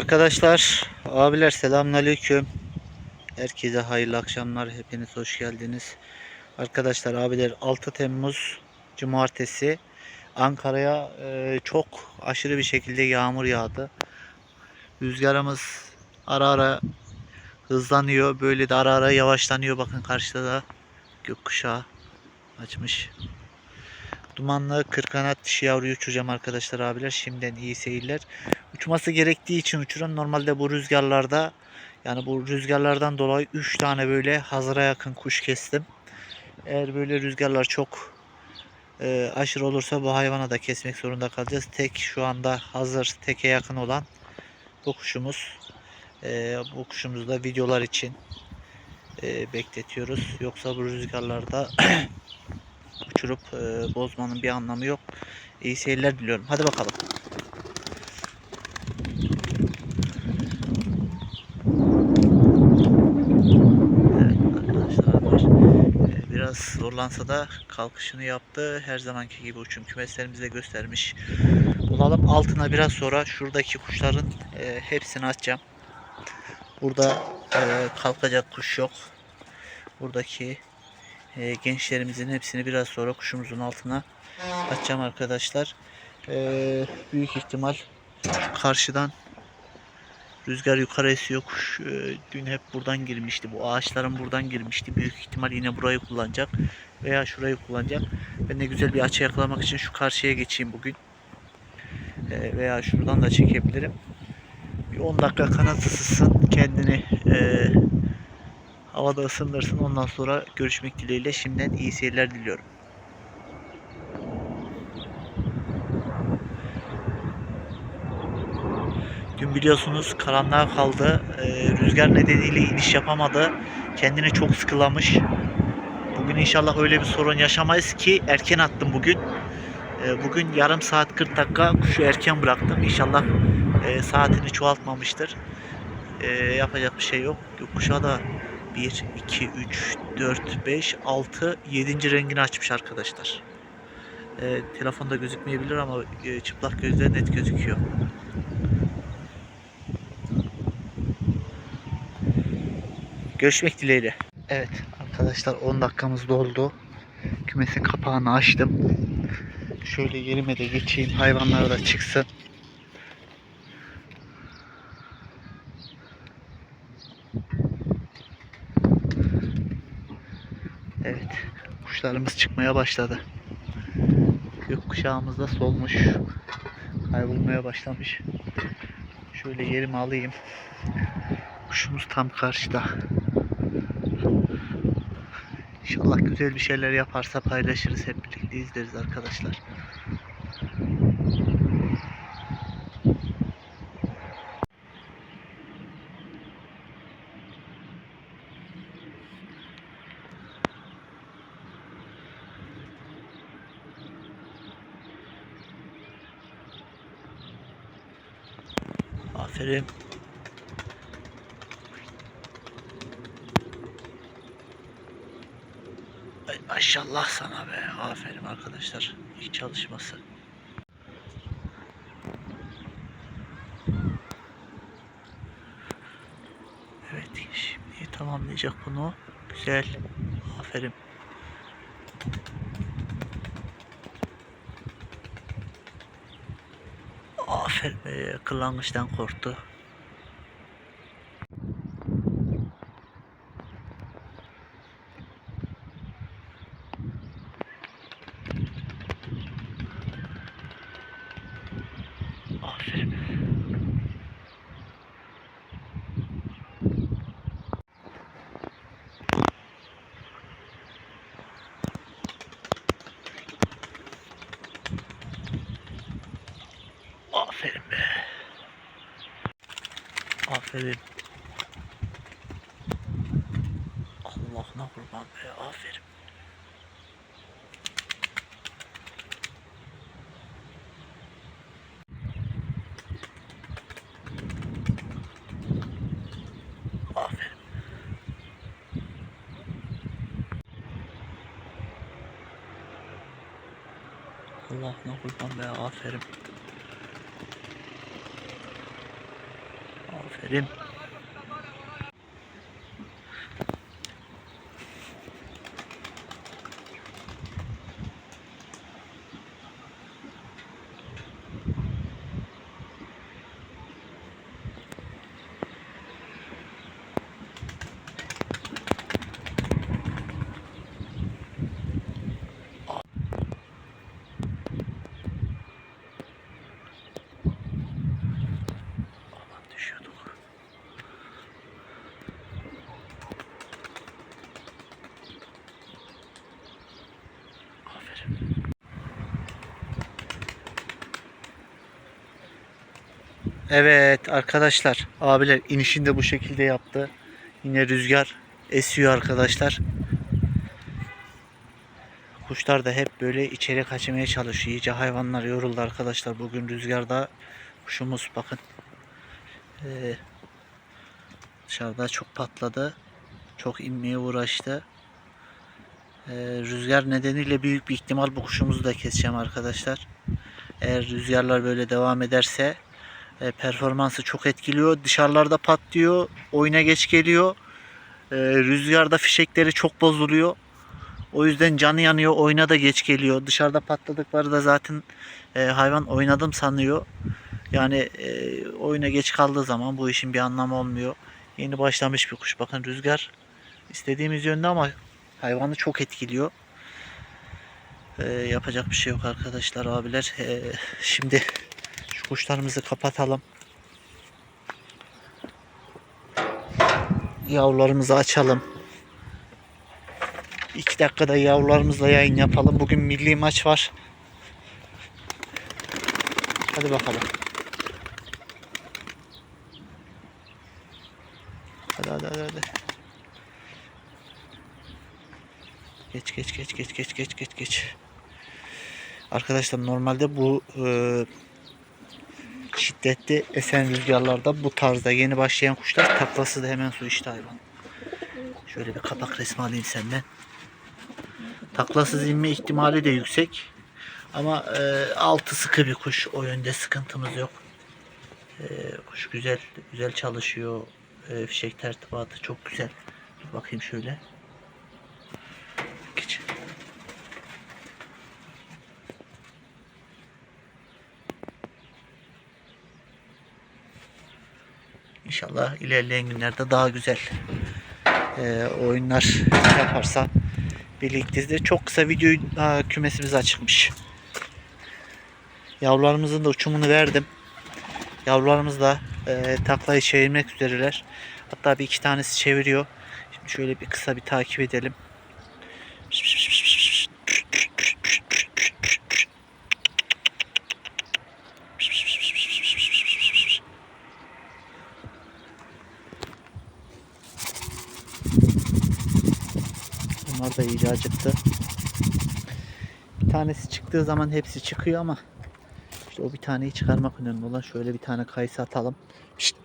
Arkadaşlar, abiler selamünaleyküm. Herkese hayırlı akşamlar. Hepiniz hoş geldiniz. Arkadaşlar, abiler 6 Temmuz Cumartesi Ankara'ya e, çok aşırı bir şekilde yağmur yağdı. Rüzgarımız ara ara hızlanıyor. Böyle de ara ara yavaşlanıyor. Bakın karşıda da gökkuşağı açmış. Dumanlı kırkanat dişi yavruyu uçuracağım arkadaşlar abiler. Şimdiden iyi seyirler. Uçması gerektiği için uçurun. Normalde bu rüzgarlarda yani bu rüzgarlardan dolayı 3 tane böyle hazıra yakın kuş kestim. Eğer böyle rüzgarlar çok e, aşırı olursa bu hayvana da kesmek zorunda kalacağız. Tek şu anda hazır teke yakın olan bu kuşumuz. E, bu kuşumuzu da videolar için e, bekletiyoruz. Yoksa bu rüzgarlarda uçurup e, bozmanın bir anlamı yok. İyi seyirler diliyorum. Hadi bakalım. E, biraz zorlansa da kalkışını yaptı. Her zamanki gibi uçum kümeslerimizde göstermiş olalım. Altına biraz sonra şuradaki kuşların e, hepsini açacağım. Burada e, kalkacak kuş yok. Buradaki e, gençlerimizin hepsini biraz sonra kuşumuzun altına açacağım arkadaşlar. E, büyük ihtimal karşıdan rüzgar yukarı esiyor. Kuş e, dün hep buradan girmişti. Bu ağaçların buradan girmişti. Büyük ihtimal yine burayı kullanacak veya şurayı kullanacak. Ben de güzel bir açı yakalamak için şu karşıya geçeyim bugün. E, veya şuradan da çekebilirim. Bir 10 dakika kanat ısıtsın kendini e, havada ısındırsın. Ondan sonra görüşmek dileğiyle şimdiden iyi seyirler diliyorum. Dün biliyorsunuz karanlığa kaldı. Ee, rüzgar nedeniyle iniş yapamadı. Kendini çok sıkılamış. Bugün inşallah öyle bir sorun yaşamayız ki erken attım bugün. Ee, bugün yarım saat 40 dakika kuşu erken bıraktım. İnşallah e, saatini çoğaltmamıştır. Ee, yapacak bir şey yok. Gökkuşağı da 1, 2, 3, 4, 5, 6, 7. rengini açmış arkadaşlar. Ee, telefonda gözükmeyebilir ama e, çıplak gözle net gözüküyor. Görüşmek dileğiyle. Evet arkadaşlar 10 dakikamız doldu. Kümesin kapağını açtım. Şöyle yerime de geçeyim. Hayvanlar da çıksın. Evet. Kuşlarımız çıkmaya başladı. Gökkuşağımız da solmuş. Kaybolmaya başlamış. Şöyle yerimi alayım. Kuşumuz tam karşıda. İnşallah güzel bir şeyler yaparsa paylaşırız. Hep birlikte izleriz arkadaşlar. Aferin. Ay maşallah sana be. Aferin arkadaşlar. İyi çalışması. Evet şimdi tamamlayacak bunu. Güzel. Aferin. Aferin be. Kırlangıçtan korktu. Aferin. Aferin be. Aferin. Allah'ına kurban be. Aferin. Aferin. Allah'ına kurban be. Aferin. Bien. Evet arkadaşlar abiler inişini de bu şekilde yaptı. Yine rüzgar esiyor arkadaşlar. Kuşlar da hep böyle içeri kaçmaya çalışıyor. İyice hayvanlar yoruldu arkadaşlar. Bugün rüzgarda kuşumuz bakın. Ee, dışarıda çok patladı. Çok inmeye uğraştı. Ee, rüzgar nedeniyle büyük bir ihtimal bu kuşumuzu da keseceğim arkadaşlar. Eğer rüzgarlar böyle devam ederse e, performansı çok etkiliyor. Dışarılarda patlıyor. Oyuna geç geliyor. E, rüzgarda fişekleri çok bozuluyor. O yüzden canı yanıyor. Oyuna da geç geliyor. Dışarıda patladıkları da zaten e, hayvan oynadım sanıyor. Yani e, oyuna geç kaldığı zaman bu işin bir anlamı olmuyor. Yeni başlamış bir kuş. Bakın rüzgar istediğimiz yönde ama hayvanı çok etkiliyor. E, yapacak bir şey yok arkadaşlar abiler. E, şimdi kuşlarımızı kapatalım. Yavrularımızı açalım. 2 dakikada yavrularımızla yayın yapalım. Bugün milli maç var. Hadi bakalım. Hadi hadi hadi. hadi. Geç geç geç geç geç geç geç geç. Arkadaşlar normalde bu e, şiddetli esen rüzgarlarda bu tarzda yeni başlayan kuşlar taklası da hemen su içti hayvan. Şöyle bir kapak resmi alayım senden. Taklasız inme ihtimali de yüksek. Ama e, altı sıkı bir kuş. O yönde sıkıntımız yok. E, kuş güzel güzel çalışıyor. E, fişek tertibatı çok güzel. Dur bakayım şöyle. İnşallah ilerleyen günlerde daha güzel e, oyunlar yaparsa birlikte çok kısa video Aa, kümesimiz açıkmış. Yavrularımızın da uçumunu verdim. Yavrularımız da e, taklayı çevirmek üzereler. Hatta bir iki tanesi çeviriyor. Şimdi şöyle bir kısa bir takip edelim. Bunlar da iyice acıktı. Bir tanesi çıktığı zaman hepsi çıkıyor ama işte o bir taneyi çıkarmak önemli olan. Şöyle bir tane kayısı atalım. Şşt.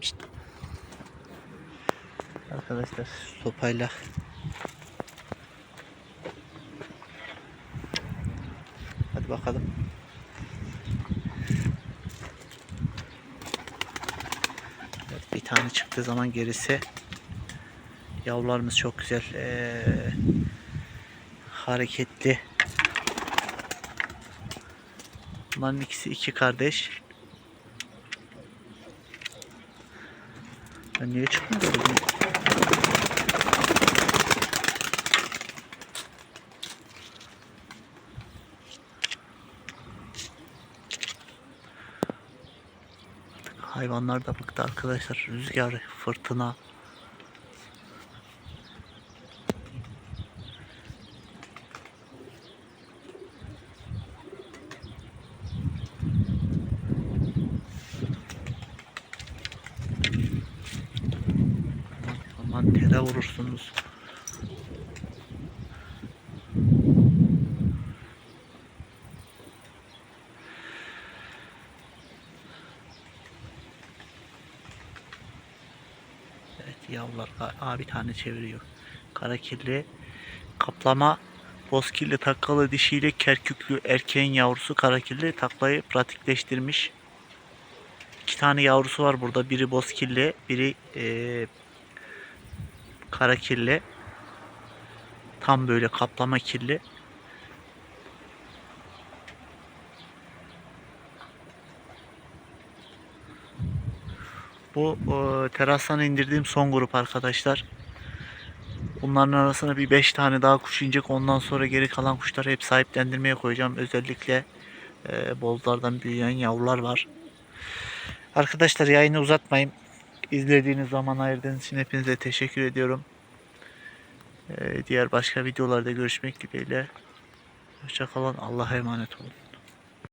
Şşt. Arkadaşlar sopayla Hadi bakalım. Evet, bir tane çıktığı zaman gerisi yavrularımız çok güzel ee, hareketli. Bunların ikisi iki kardeş. Ben niye çıkmadı Hayvanlar da bıktı arkadaşlar. Rüzgar, fırtına. Aman tere vurursunuz. Evet yavrular Aa, bir tane çeviriyor. Kara kirli kaplama Bozkirli takkalı dişiyle kerküklü erkeğin yavrusu karakilli taklayı pratikleştirmiş. İki tane yavrusu var burada. Biri bozkirli, biri eee karakirli. Tam böyle kaplama kirli. Bu eee, terastan indirdiğim son grup arkadaşlar. Bunların arasına bir 5 tane daha kuş inecek. Ondan sonra geri kalan kuşları hep sahiplendirmeye koyacağım. Özellikle eee bozlardan büyüyen yavrular var. Arkadaşlar yayını uzatmayayım. İzlediğiniz zaman ayırdığınız için hepinize teşekkür ediyorum. Eee, diğer başka videolarda görüşmek dileğiyle. Hoşçakalın. Allah'a emanet olun.